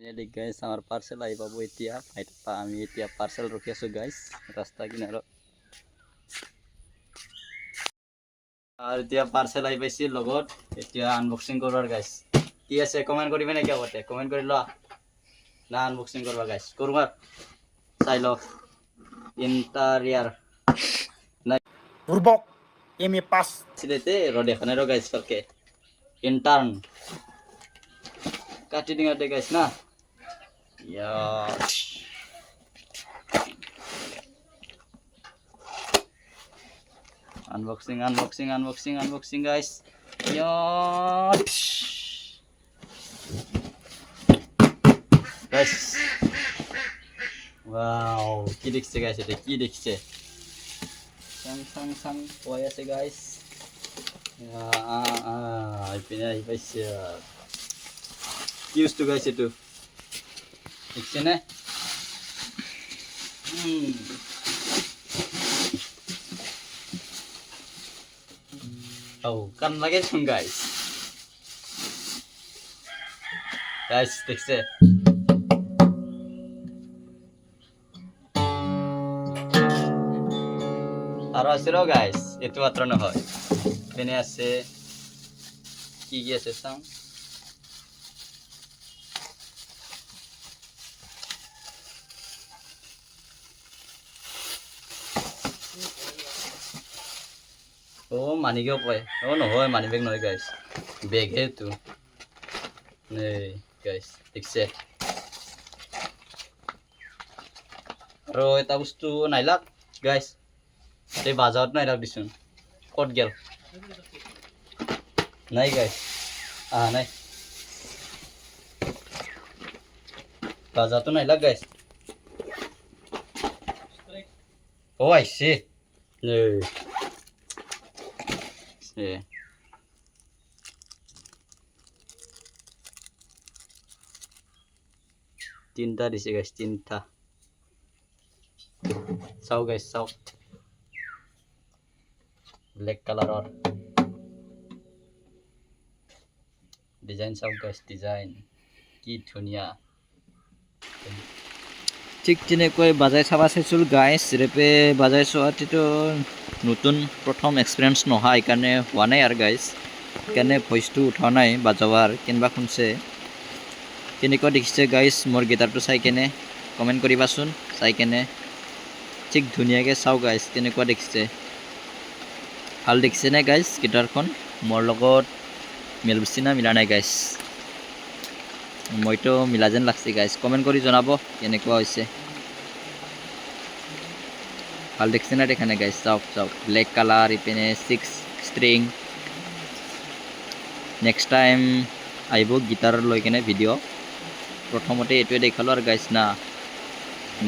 Finally গাইছ আমাৰ parcel আহি পাব এতিয়া আমি এতিয়া পাৰ্চেল ৰখি আছোঁ গাইছ ৰাস্তা কিনাৰত আৰু এতিয়া পাৰ্চেল আহি পাইছে লগত এতিয়া আনবক্সিং কৰাৰ গাইছ কি আছে কমেণ্ট কৰিবি নেকি আগতে কমেণ্ট কৰি লোৱা না আনবক্সিং কৰবা গাইছ কৰোঁ চাই লওক ইণ্টাৰিয়াৰ বুৰ্বক এম এ পাছ ছিলেতে ৰ দেখা নাই ৰ গাইছ ভালকে ইণ্টাৰ্ণ কাটি ডিঙাতে গাইছ না ইয়াছ unboxing unboxing unboxing unboxing, guys. ইয়াছ guys. Wow. কি দেখছে গাইছ এটা কি দেখছে চাং চাং চাং কৈ আছে গাইছ এইপিনে আহি পাইছে কি বস্তু গাইছে এইটো দেখিছেনে উম। ঔ কান লাগে চোন গাইছ গাইছ দেখছে আৰু আছে ৰ গাইছ এইটো মাত্ৰ নহয় পিনে আছে কি কি আছে চাওঁ অ' মানিকেও পায় অ' নহয় মানি বেগ নহয় গাইছ বেগহে এইটো এই গাইছ ঠিকছে আৰু এটা বস্তু নাইলাক গাইছ এই বাজাৰত নাইলাক দিচোন ক'ত গেল নাই গাইছ আহা নাই বাজাৰটো নাইলাক গাইছ অ' আহিছে সে তিনটা দিছে গাইছ তিনটা চাও গাইছ চাও ব্লেক কালাৰৰ ডিজাইন চাওক গাইছ ডিজাইন কি ধুনীয়া ঠিক তেনেকৈ বাজাই চাবা চাইছিলোঁ গাইছ ৰেপে বাজাই চোৱাটোতো নতুন প্ৰথম এক্সপিৰিয়েঞ্চ নহয় সেইকাৰণে হোৱা নাই আৰু গাইছ সেইকাৰণে ভইচটো উঠোৱা নাই, বাজোৱাৰ কেনেবা শুনছে। কেনেকুৱা দেখিছে গাইছ মোৰ গিটাৰটো চাই কেনে? কমেণ্ট কৰিবাচোন, চাই কেনে। ঠিক ধুনীয়াকৈ চাওঁ গাইছ কেনেকুৱা দেখিছে। ভালো দেখিছেনে গাইছ গিটাৰখন মোৰ লগত মিলবচি না মিলা নাই গাইছ মইতো মিলা যেন লাগছে গাইছ কমেণ্ট কৰি জনাব কেনেকুৱা হৈছে। ভালো দেখিছে না দেখা নাই গাইছ চাওক চাওক। ব্লেক কালাৰ ইপিনে ছিক্স ষ্ট্ৰিং নেক্সট টাইম আহিব গিটাৰ লৈ কেনে ভিডিঅ' প্ৰথমতে এইটোৱে দেখালোঁ আৰু গাইছ না।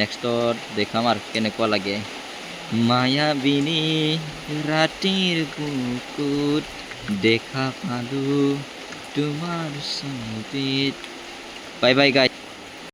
নেক্সটত দেখাম আৰু কেনেকুৱা লাগে। মায়াবিনী ৰাতিৰ বুকুত দেখা পালোঁ তোমাৰ ছবিত Bye bye guys.